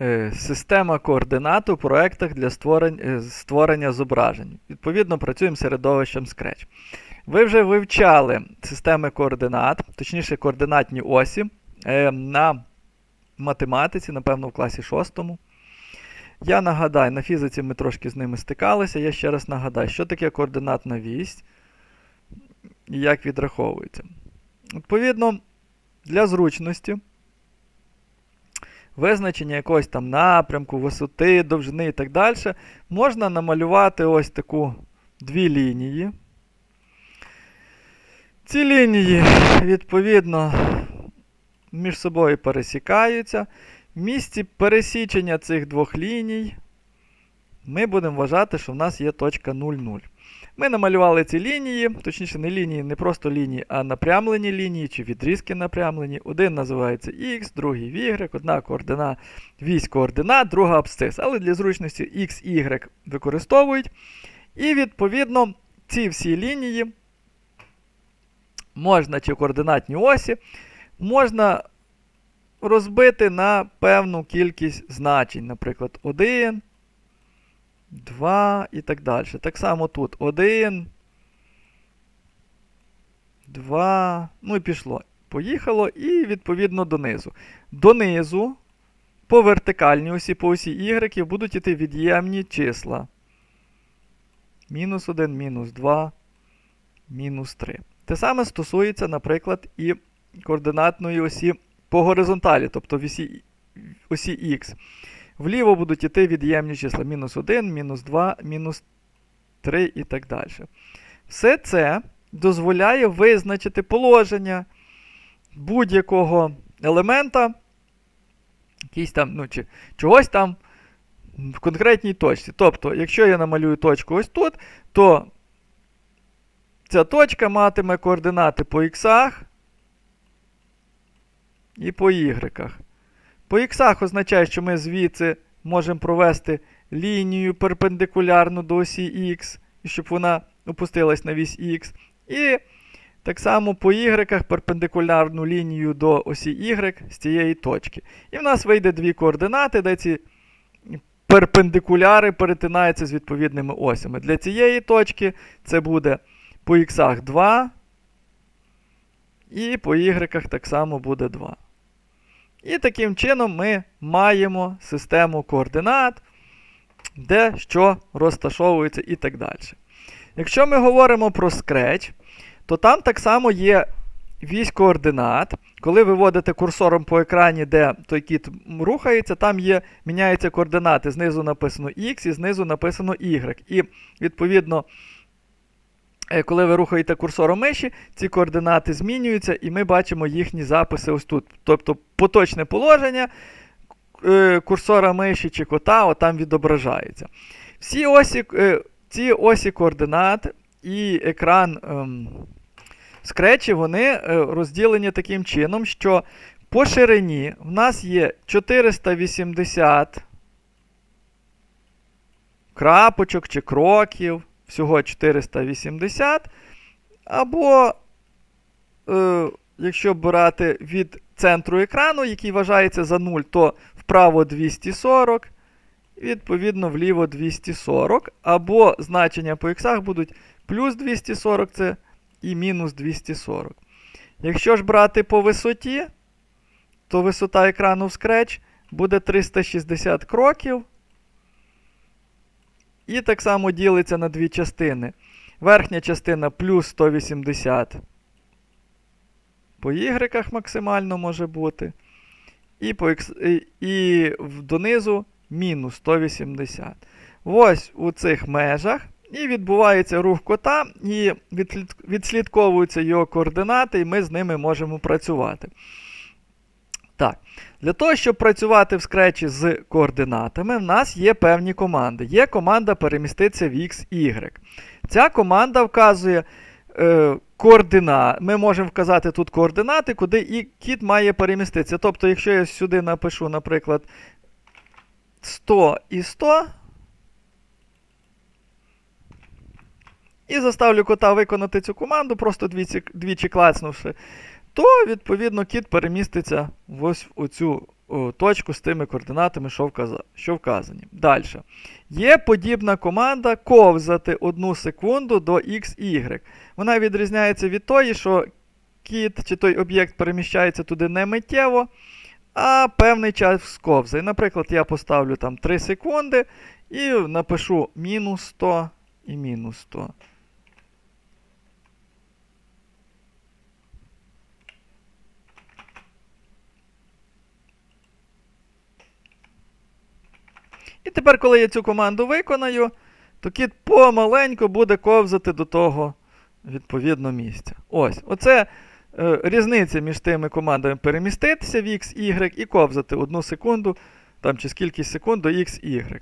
Е, Система координат у проєктах для створень- е, створення зображень. Відповідно, працюємо середовищем Scratch. Ви вже вивчали системи координат, точніше, координатні осі е, на математиці, напевно, в класі 6. Я нагадаю, на фізиці ми трошки з ними стикалися. Я ще раз нагадаю, що таке координатна вісь і як відраховується. Відповідно, для зручності визначення якогось там напрямку, висоти, довжини і так далі, можна намалювати ось таку дві лінії. Ці лінії, відповідно, між собою пересікаються. В місці пересічення цих двох ліній ми будемо вважати, що в нас є точка 0,0. Ми намалювали ці лінії, точніше, не лінії, не просто лінії, а напрямлені лінії чи відрізки напрямлені. Один називається X, другий Y, одна координа, вісь координат, друга абсцис. Але для зручності X, Y використовують. І відповідно ці всі лінії можна чи координатні осі, можна розбити на певну кількість значень. Наприклад, 1, 2 і так далі. Так само тут 1, 2, ну і пішло. Поїхало, і відповідно донизу. Донизу по вертикальній осі, по осі Y будуть іти від'ємні числа. Мінус 1, мінус 2, мінус 3. Те саме стосується, наприклад, і координатної осі по горизонталі, тобто в осі, осі Х. Вліво будуть йти від'ємні числа мінус 1, мінус 2, мінус 3 і так далі. Все це дозволяє визначити положення будь-якого елемента, якийсь там, ну, чи чогось там в конкретній точці. Тобто, якщо я намалюю точку ось тут, то ця точка матиме координати по іксах і по ігреках. По іксах означає, що ми звідси можемо провести лінію перпендикулярну до осі Х, щоб вона опустилась на вісь Х. І так само по Y перпендикулярну лінію до осі Y з цієї точки. І в нас вийде дві координати, де ці перпендикуляри перетинаються з відповідними осями. Для цієї точки це буде по х 2, і по y так само буде 2. І таким чином ми маємо систему координат, де що розташовується і так далі. Якщо ми говоримо про Scratch, то там так само є вісь координат. Коли ви вводите курсором по екрані, де той кіт рухається, там є, міняються координати. Знизу написано X і знизу написано Y. І, відповідно, коли ви рухаєте курсором миші, ці координати змінюються, і ми бачимо їхні записи ось тут. Тобто поточне положення е, курсора миші чи кота отам відображається. Всі осі, е, ці осі координат і екран ем, скретчі, вони е, розділені таким чином, що по ширині в нас є 480 крапочок чи кроків, всього 480. Або, е, якщо брати від центру екрану, який вважається за 0, то вправо 240, відповідно, вліво 240. Або значення по іксах будуть плюс 240 це і мінус 240. Якщо ж брати по висоті, то висота екрану в Scratch буде 360 кроків. І так само ділиться на дві частини. Верхня частина плюс 180 по Y максимально може бути. І по і, донизу мінус 180. Ось у цих межах. І відбувається рух кота, і відслідковуються його координати, і ми з ними можемо працювати. Так, Для того, щоб працювати в скретчі з координатами, в нас є певні команди. Є команда переміститися в X, Y. Ця команда вказує е, координати. Ми можемо вказати тут координати, куди і кіт має переміститися. Тобто, якщо я сюди напишу, наприклад, 100 і 100. І заставлю кота виконати цю команду, просто двічі, двічі клацнувши, то, відповідно, кіт переміститься ось оцю о, точку з тими координатами, що, вказа, що вказані. Далі. Є подібна команда ковзати одну секунду до XY. Вона відрізняється від тої, що кіт чи той об'єкт переміщається туди не миттєво, а певний час сковзає. Наприклад, я поставлю там 3 секунди і напишу мінус 100 і мінус 100. І тепер, коли я цю команду виконаю, то кіт помаленьку буде ковзати до того відповідно місця. Ось. Оце е, різниця між тими командами переміститися в X, Y і ковзати одну секунду, там чи скільки секунд до X, Y.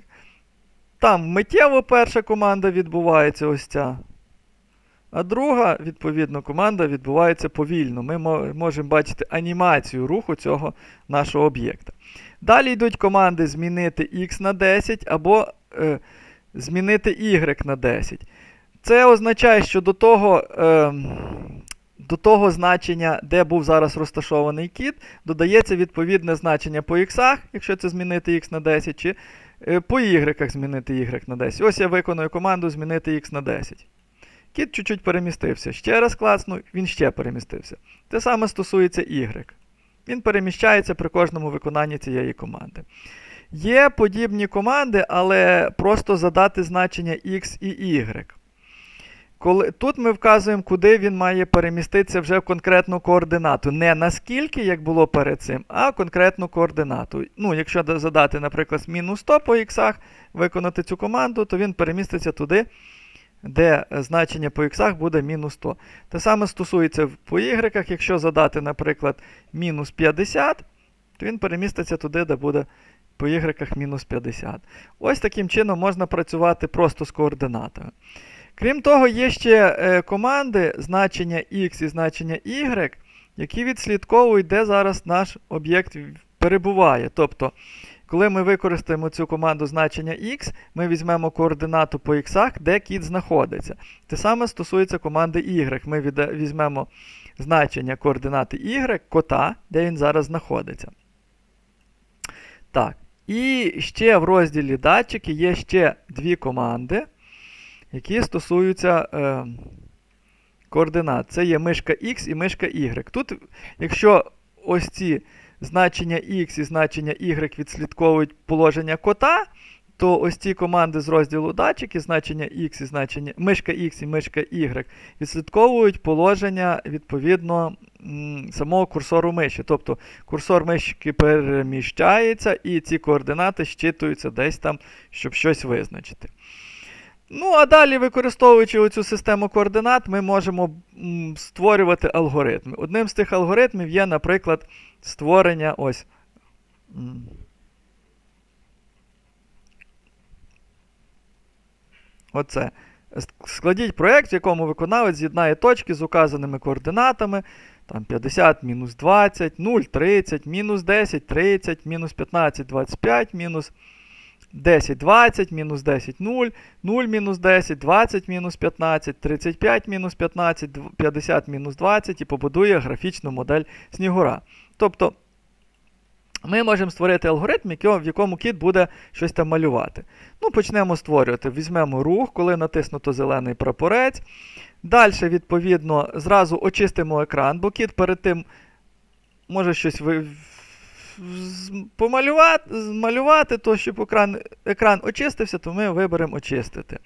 Там миттєво перша команда відбувається ось ця. А друга, відповідно, команда відбувається повільно. Ми можемо бачити анімацію руху цього нашого об'єкта. Далі йдуть команди змінити X на 10 або е, змінити Y на 10. Це означає, що до того е, до того значення, де був зараз розташований кіт, додається відповідне значення по X, якщо це змінити X на 10, чи е, по Y змінити Y на 10. Ось я виконую команду змінити X на 10. Кіт чуть-чуть перемістився. Ще раз клацну, він ще перемістився. Те саме стосується Y. Він переміщається при кожному виконанні цієї команди. Є подібні команди, але просто задати значення X і Y. Коли, Тут ми вказуємо, куди він має переміститися вже в конкретну координату. Не наскільки, як було перед цим, а конкретну координату. Ну, Якщо задати, наприклад, мінус 100 по х, виконати цю команду, то він переміститься туди, де значення по х буде мінус 100. Те саме стосується по y, якщо задати, наприклад, мінус 50, то він переміститься туди, де буде по y мінус 50. Ось таким чином можна працювати просто з координатами. Крім того, є ще е, команди значення x і значення y, які відслідковують, де зараз наш об'єкт перебуває. Тобто, коли ми використаємо цю команду значення x, ми візьмемо координату по x, де кіт знаходиться. Те саме стосується команди y. Ми візьмемо значення координати y, кота, де він зараз знаходиться. Так. І ще в розділі датчики є ще дві команди які стосуються е, координат. Це є мишка X і мишка Y. Тут, якщо ось ці значення X і значення Y відслідковують положення кота, то ось ці команди з розділу датчики, значення X і значення мишка X і мишка Y, відслідковують положення відповідно самого курсору миші. Тобто курсор мишки переміщається, і ці координати щитуються десь там, щоб щось визначити. Ну, а далі, використовуючи оцю систему координат, ми можемо створювати алгоритми. Одним з тих алгоритмів є, наприклад, створення ось. Оце. Складіть проєкт, в якому виконавець з'єднає точки з указаними координатами. Там 50 мінус 20, 0, 30, мінус 10, 30, мінус 15, 25, мінус 10, 20, мінус 10, 0, 0 мінус 10, 20 мінус 15, 35 мінус 15, 50 мінус 20 і побудує графічну модель Снігура. Тобто ми можемо створити алгоритм, в якому кіт буде щось там малювати. Ну, Почнемо створювати. Візьмемо рух, коли натиснуто зелений прапорець. Далі, відповідно, зразу очистимо екран, бо кіт перед тим може щось помалювати, змалювати, то щоб екран екран очистився, то ми виберемо очистити.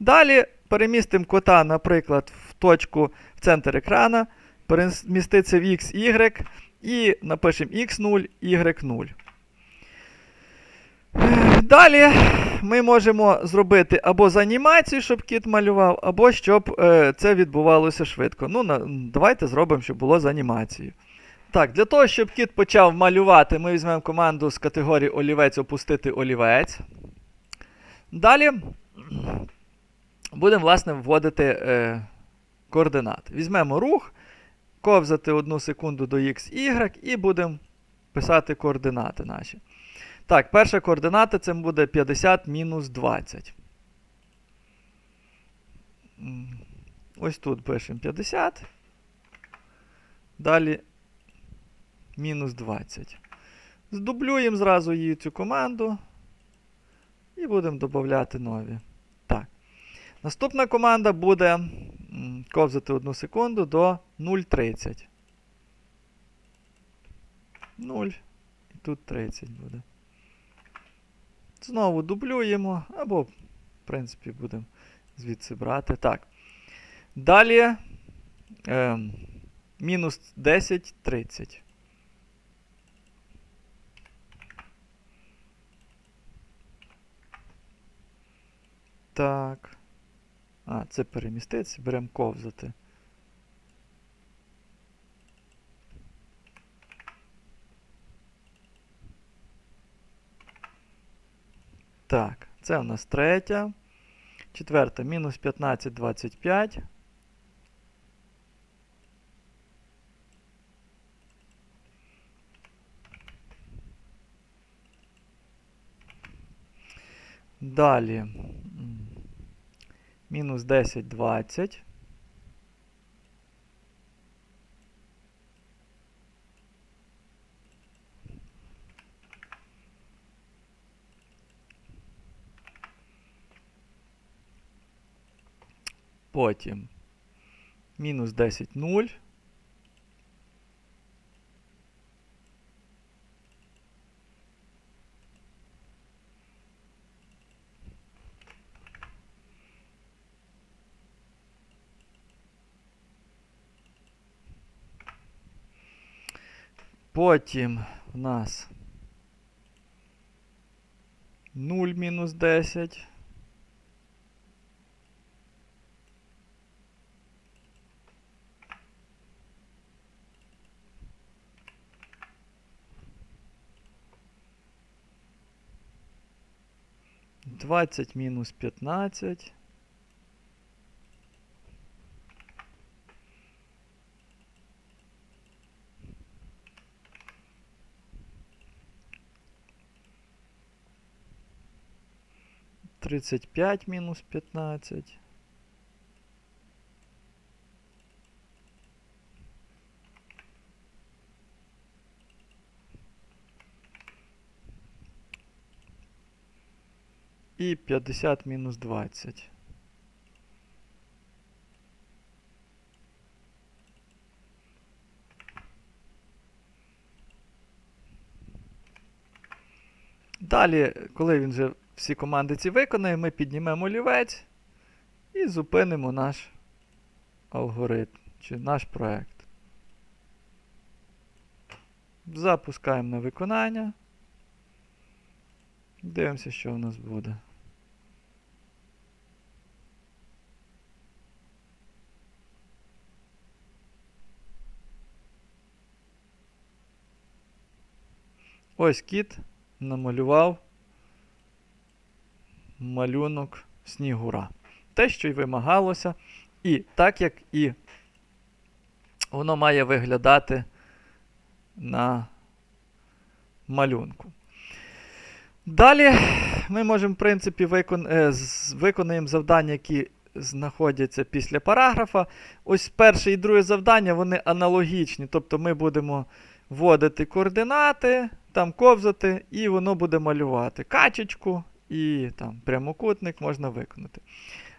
Далі перемістимо кота, наприклад, в точку в центр екрана, переміститься в X, Y і напишемо X0, Y0. Далі ми можемо зробити або з анімацію, щоб кіт малював, або щоб е, це відбувалося швидко. Ну, на, Давайте зробимо, щоб було з анімацією. Так, для того, щоб кіт почав малювати, ми візьмемо команду з категорії олівець опустити олівець. Далі будемо, власне, вводити е, координати. Візьмемо рух, ковзати одну секунду до X, Y і будемо писати координати наші. Так, перша координата це буде 50 мінус 20. Ось тут пишемо 50. Далі мінус 20. Здублюємо зразу її цю команду. І будемо додати нові. Так. Наступна команда буде ковзати 1 секунду до 0,30. 0. І тут 30 буде. Знову дублюємо, або, в принципі, будемо звідси брати. Так. Далі ем, мінус 10, 30. Так. А, це переміститься, беремо ковзати. Так, це у нас третя. Четверта, мінус 15, 25. Далі. Мінус 10, 20. Потім мінус 10, 0. Потім в нас 0 мінус 10. Двадцять мінус п'ятнадцять. Тридцять п'ять мінус п'ятнадцять. І 50 мінус 20. Далі, коли він вже всі команди ці виконає, ми піднімемо олівець і зупинимо наш алгоритм чи наш проект. Запускаємо на виконання. Дивимося, що в нас буде. Ось кіт намалював малюнок снігура. Те, що й вимагалося. І так як і воно має виглядати на малюнку. Далі ми можемо, в принципі, викон... е, виконаємо завдання, які знаходяться після параграфа. Ось перше і друге завдання, вони аналогічні. Тобто ми будемо вводити координати, там ковзати, і воно буде малювати качечку і там прямокутник можна виконати.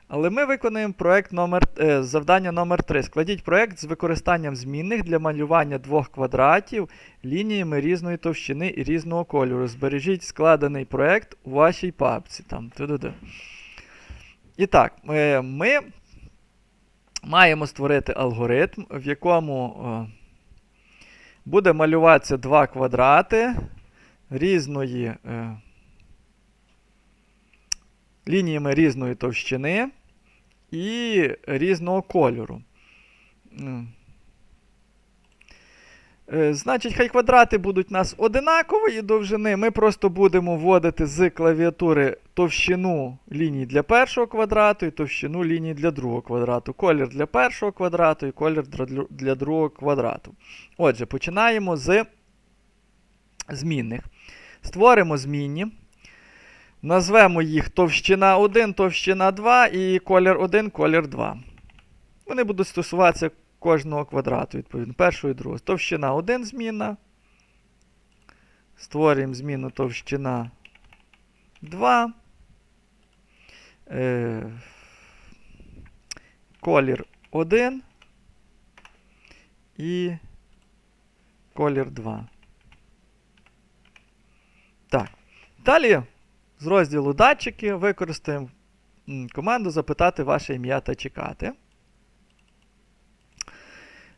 Але ми виконуємо проект номер, е, завдання номер 3. Складіть проект з використанням змінних для малювання двох квадратів лініями різної товщини і різного кольору. Збережіть складений проект у вашій папці. Там. І так, е, ми маємо створити алгоритм, в якому е, буде малюватися два квадрати різної е, лініями різної товщини і різного кольору. Е, Значить, хай квадрати будуть у нас одинакової довжини. Ми просто будемо вводити з клавіатури товщину ліній для першого квадрату і товщину ліній для другого квадрату. Колір для першого квадрату і колір для другого квадрату. Отже, починаємо з змінних. Створимо змінні. Назвемо їх товщина 1, товщина 2 і колір 1, колір 2. Вони будуть стосуватися кожного квадрату, відповідно, першого і другого. Товщина 1 змінна. Створюємо зміну товщина 2. Е, колір 1 і колір 2. Так. Далі з розділу датчики використаємо команду запитати ваше ім'я та чекати.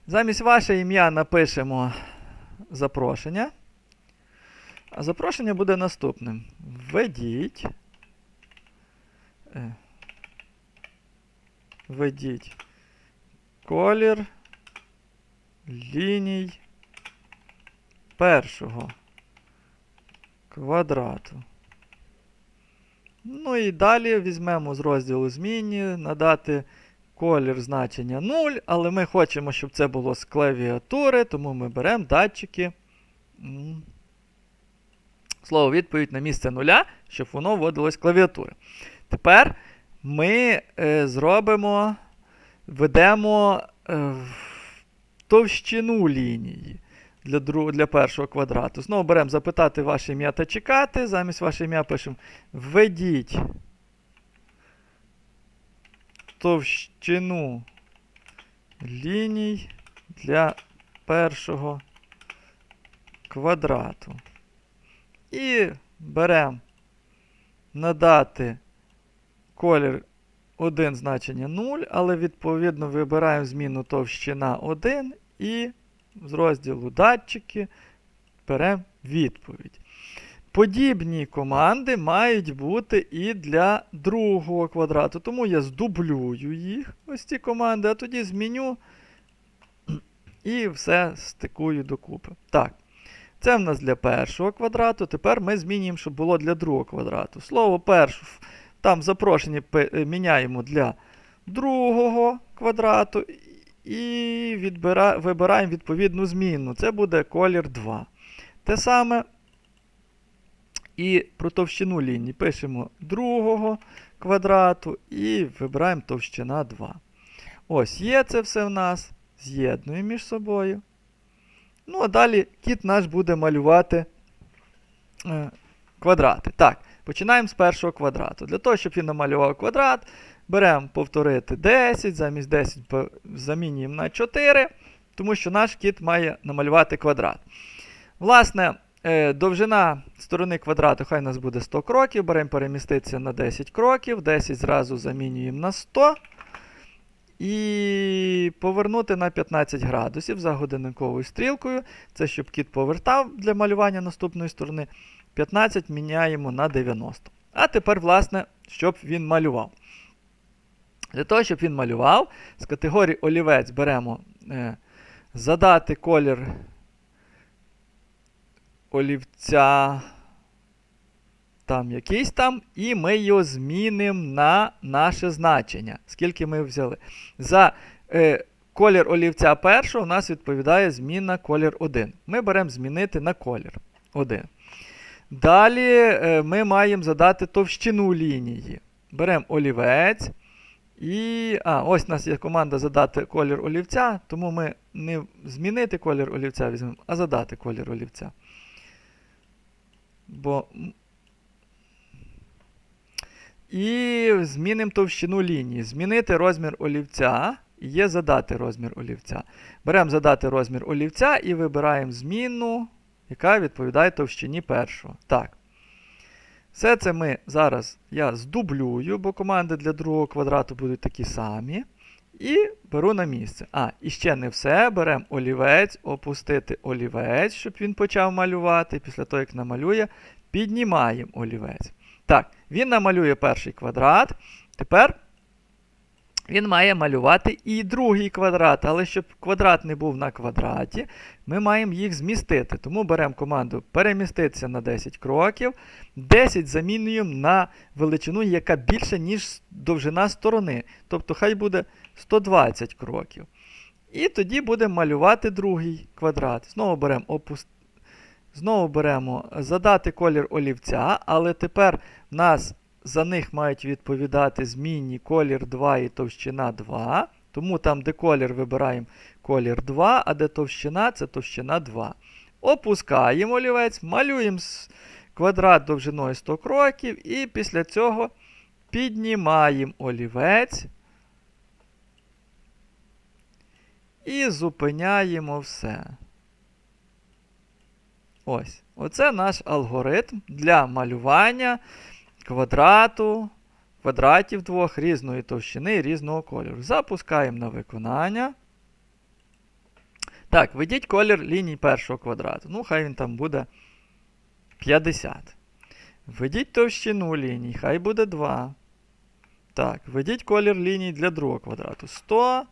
Замість ваше ім'я напишемо запрошення. А запрошення буде наступним. Введіть. е, Введіть колір ліній першого квадрату. Ну і далі візьмемо з розділу змінні, надати колір значення 0, але ми хочемо, щоб це було з клавіатури, тому ми беремо датчики. Слово відповідь на місце нуля, щоб воно вводилось з клавіатури. Тепер ми е, зробимо, введемо е, товщину лінії для, друг, для першого квадрату. Знову беремо запитати ваше ім'я та чекати. Замість ваше ім'я пишемо введіть товщину ліній для першого квадрату. І беремо надати колір 1 значення 0, але відповідно вибираємо зміну товщина 1 і з розділу датчики беремо відповідь. Подібні команди мають бути і для другого квадрату. Тому я здублюю їх, ось ці команди, а тоді зміню і все стикую докупи. Так. Це в нас для першого квадрату. Тепер ми змінюємо, щоб було для другого квадрату. Слово перше, там запрошення міняємо для другого квадрату і відбира, вибираємо відповідну змінну. Це буде колір 2. Те саме і про товщину лінії пишемо другого квадрату і вибираємо товщина 2. Ось є це все в нас. З'єднуємо між собою. Ну, а далі кіт наш буде малювати е, квадрати. Так, починаємо з першого квадрату. Для того, щоб він намалював квадрат, беремо повторити 10, замість 10 замінюємо на 4, тому що наш кіт має намалювати квадрат. Власне, е, довжина сторони квадрату хай у нас буде 100 кроків. Беремо переміститися на 10 кроків, 10 зразу замінюємо на 100. І повернути на 15 градусів за годинниковою стрілкою. Це щоб кіт повертав для малювання наступної сторони. 15 міняємо на 90. А тепер, власне, щоб він малював. Для того, щоб він малював, з категорії олівець беремо е, задати колір олівця там якийсь там, і ми його змінимо на наше значення. Скільки ми взяли. За е, колір олівця першого у нас відповідає зміна колір 1. Ми беремо змінити на колір 1. Далі е, ми маємо задати товщину лінії. Беремо олівець. І. А, ось у нас є команда задати колір олівця, тому ми не змінити колір олівця візьмемо, а задати колір олівця. Бо і змінимо товщину лінії. Змінити розмір олівця. І є задати розмір олівця. Беремо задати розмір олівця і вибираємо змінну, яка відповідає товщині першого. Так. Все це ми зараз я здублюю, бо команди для другого квадрату будуть такі самі. І беру на місце. А, і ще не все. Беремо олівець, опустити олівець, щоб він почав малювати. Після того, як намалює, піднімаємо олівець. Так, він намалює перший квадрат. Тепер він має малювати і другий квадрат. Але щоб квадрат не був на квадраті, ми маємо їх змістити. Тому беремо команду переміститися на 10 кроків. 10 замінюємо на величину, яка більша, ніж довжина сторони. Тобто хай буде 120 кроків. І тоді будемо малювати другий квадрат. Знову беремо опуск... Знову беремо задати колір олівця, але тепер в нас за них мають відповідати змінні колір 2 і товщина 2. Тому там, де колір, вибираємо колір 2, а де товщина це товщина 2. опускаємо олівець, малюємо квадрат довжиною 100 кроків, і після цього піднімаємо олівець і зупиняємо все. Ось. Оце наш алгоритм для малювання квадрату, квадратів двох різної товщини різного кольору. Запускаємо на виконання. Так, введіть колір ліній першого квадрату. Ну, хай він там буде 50. Введіть товщину ліній, хай буде 2. Так, введіть колір ліній для другого квадрату. 100.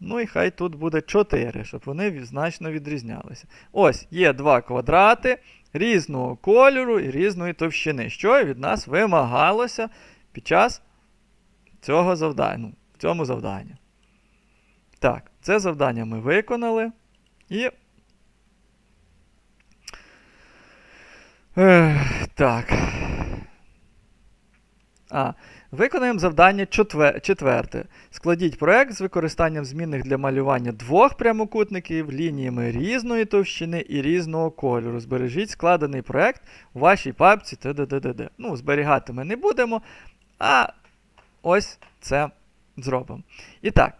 Ну і хай тут буде 4, щоб вони значно відрізнялися. Ось, є два квадрати різного кольору і різної товщини, що від нас вимагалося під час цього завдання. Ну, цьому завданні. Так, це завдання ми виконали. І. Ех, так. А, виконаємо завдання четвер- четверте. Складіть проект з використанням змінних для малювання двох прямокутників лініями різної товщини і різного кольору. Збережіть складений проект у вашій папці ТДДД. Ну, зберігати ми не будемо, а ось це зробимо. І так,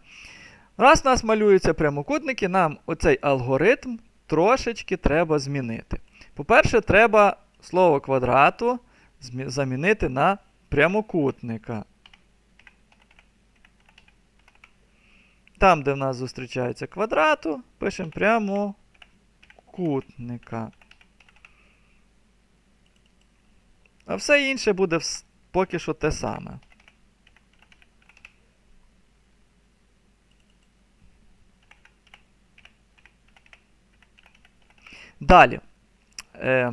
раз у нас малюються прямокутники, нам оцей алгоритм трошечки треба змінити. По-перше, треба слово квадрату замінити на прямокутника. Там, де в нас зустрічається квадрату, пишемо прямокутника. А все інше буде поки що те саме. Далі. Е,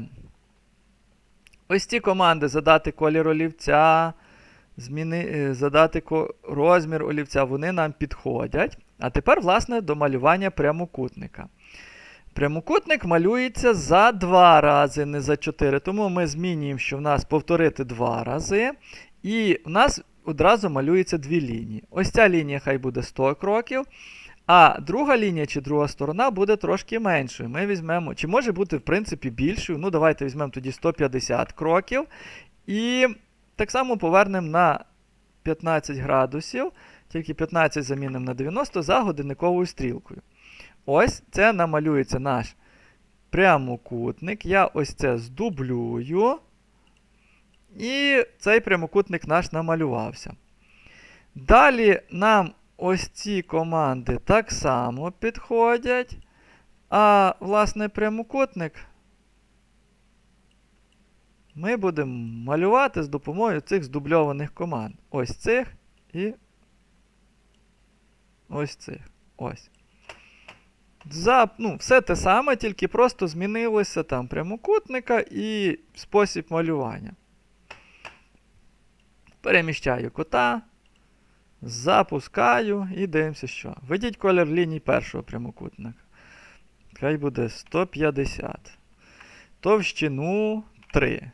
ось ці команди задати колір олівця, зміни, е, задати розмір олівця, вони нам підходять. А тепер, власне, до малювання прямокутника. Прямокутник малюється за два рази, не за чотири. Тому ми змінюємо, що в нас повторити два рази. І в нас одразу малюється дві лінії. Ось ця лінія хай буде 100 кроків. А друга лінія чи друга сторона буде трошки меншою. Ми візьмемо, чи може бути, в принципі, більшою. Ну, давайте візьмемо тоді 150 кроків. І так само повернемо на 15 градусів, тільки 15 замінимо на 90 за годинниковою стрілкою. Ось це намалюється наш прямокутник. Я ось це здублюю. І цей прямокутник наш намалювався. Далі нам ось ці команди так само підходять. А, власне, прямокутник ми будемо малювати з допомогою цих здубльованих команд. Ось цих і ось цих. Ось. За, ну, все те саме, тільки просто змінилося там прямокутника і спосіб малювання. Переміщаю кота. Запускаю і дивимося, що. Введіть колір ліній першого прямокутника. Хай буде 150. Товщину 3.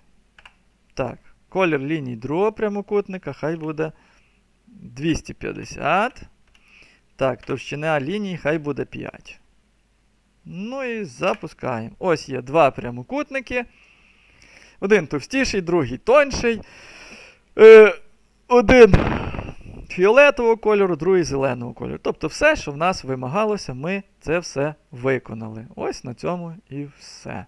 Так, колір ліній другого прямокутника, хай буде 250. Так, товщина ліній, хай буде 5. Ну і запускаємо. Ось є два прямокутники. Один товстіший, другий тонший. Е, один фіолетового кольору, другий зеленого кольору. Тобто все, що в нас вимагалося, ми це все виконали. Ось на цьому і все.